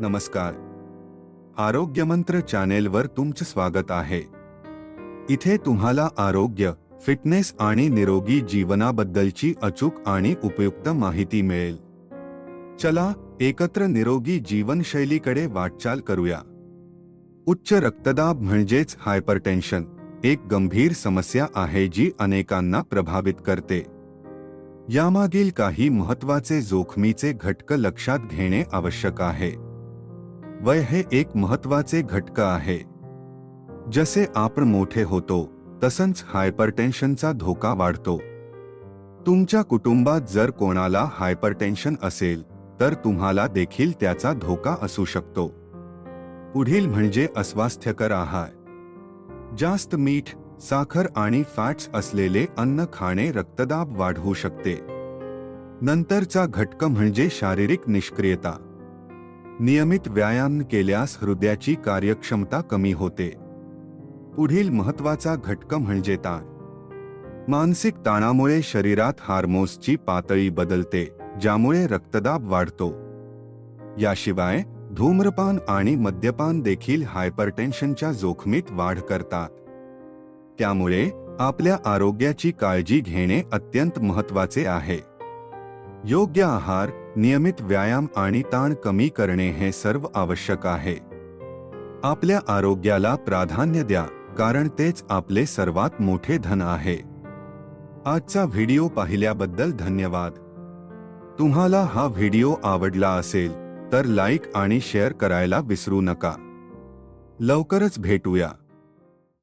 नमस्कार. आरोग्यमंत्र चॅनेलवर तुमचं स्वागत आहे. इथे तुम्हाला आरोग्य फिटनेस आणि निरोगी जीवनाबद्दलची अचूक आणि उपयुक्त माहिती मिळेल. चला एकत्र निरोगी जीवनशैलीकडे वाटचाल करूया. उच्च रक्तदाब म्हणजेच हायपरटेन्शन एक गंभीर समस्या आहे जी अनेकांना प्रभावित करते. यामागील काही महत्त्वाचे जोखमीचे घटक लक्षात घेणे आवश्यक आहे. वय हे एक महत्त्वाचे घटक आहे. जसे आपण मोठे होतो तसंच हायपरटेन्शनचा धोका वाढतो. तुमच्या कुटुंबात जर कोणाला हायपरटेन्शन असेल तर तुम्हाला देखील त्याचा धोका असू शकतो. पुढील म्हणजे अस्वास्थ्यकर आहार. जास्त मीठ साखर आणि फॅट्स असलेले अन्न खाणे रक्तदाब वाढवू शकते. नंतरचा घटक म्हणजे शारीरिक निष्क्रियता. नियमित व्यायाम केल्यास हृदयाची कार्यक्षमता कमी होते. पुढील महत्त्वाचा घटक म्हणजे ताण. मानसिक ताणामुळे शरीरात हार्मोन्सची पातळी बदलते ज्यामुळे रक्तदाब वाढतो. याशिवाय धूम्रपान आणि मद्यपान देखील हायपरटेन्शनच्या जोखमीत वाढ करतात. त्यामुळे आपल्या आरोग्याची काळजी घेणे अत्यंत महत्त्वाचे आहे. योग्य आहार नियमित व्यायाम आणि ताण कमी करणे हे सर्व आवश्यक आहे. आपल्या आरोग्याला प्राधान्य द्या कारण तेच आपले सर्वात मोठे धन आहे. आजचा व्हिडिओ पाहिल्याबद्दल धन्यवाद. तुम्हाला हा व्हिडिओ आवडला असेल तर लाईक आणि शेअर करायला विसरू नका. लवकरच भेटूया.